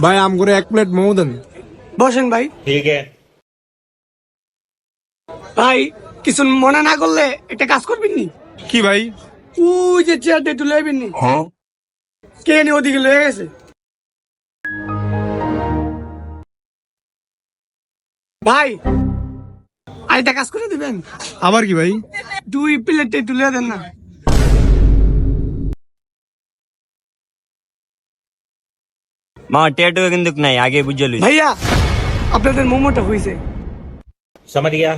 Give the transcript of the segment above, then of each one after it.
ভাই আম করে এক প্লেট মোমো দেন। বসেন ভাই। ঠিক ভাই কিছু মনে না করলে একটা কাজ করবেন নি? কি ভাই? ওই যে চেয়ারটা তুলে লইবেন নি। হ্যাঁ। কে নি ওদিকে লয়ে গেছে? ভাই আরেকটা কাজ করে দিবেন? আবার কি ভাই? দুই প্লেটটা তুলে দেন না। মামা টেটু কিন্তু নাই আগে বুঝে লইছি ভাইয়া আপনাদের মোমোটা হয়েছে समझ गया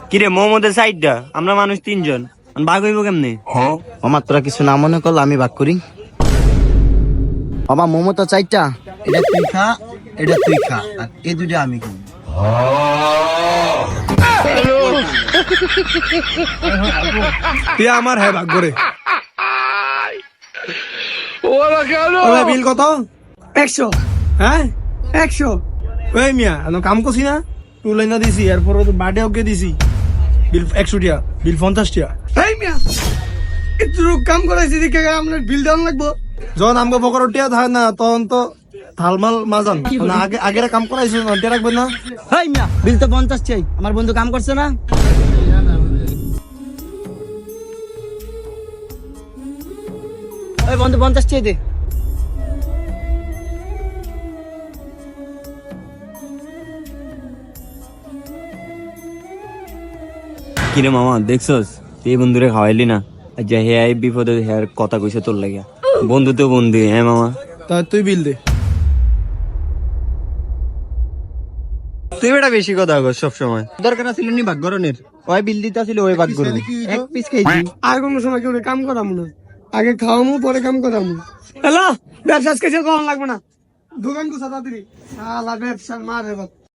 কিরে মোমোদের সাইডটা আমরা মানুষ তিনজন আর ভাগ হইব কেমনে আমার তোরা কিছু না মনে করলে আমি ভাগ করি বাবা মোমো তো চাইটা এটা তুই খা এটা তুই খা আর এই দুটো আমি খাই তুই আমার হ্যাঁ ভাগ করে ওই বিল কত একশো হ্যাঁ একশো ওই মিয়া কাম করছি না টু লাইনা দিছি এরপর বার্থডে ওকে দিছি বিল একশো টিয়া বিল পঞ্চাশ টিয়া এই মিয়া একটু কাম করাইছি দিকে আপনার বিল দেওয়ান লাগবো যখন আমগো বকর টিয়া থাকে না তখন তো থালমাল মাজান না আগে আগের কাম করাইছো না টিয়া রাখবেন না হাই মিয়া বিল তো পঞ্চাশ চাই আমার বন্ধু কাম করছে না ওই বন্ধু পঞ্চাশ চাই দে। কিরে মামা দেখছস? এই বন্ধুরে খাওয়াইলি না? যে হে এই বিপদে হেয়ার কথা কইছে তোর লাগিয়া বন্ধু তো বন্ধু হ্যাঁ মামা? তা তুই বিল দে। তুই বেটা বেশি কথা কর সব সময় দরকার ছিল নি ভাগ গরনের ওই বিল দিতে ছিল ওই ভাগ করবি এক পিস খাইছি আর কোনো সময় কেউ কাম করামু না? আগে খাওয়ামু পরে কাম করামু। হ্যালো ব্যবসা আজকে কখন লাগবে না। দোকান কোথা তাড়াতাড়ি শালা ব্যবসা মারে বাপ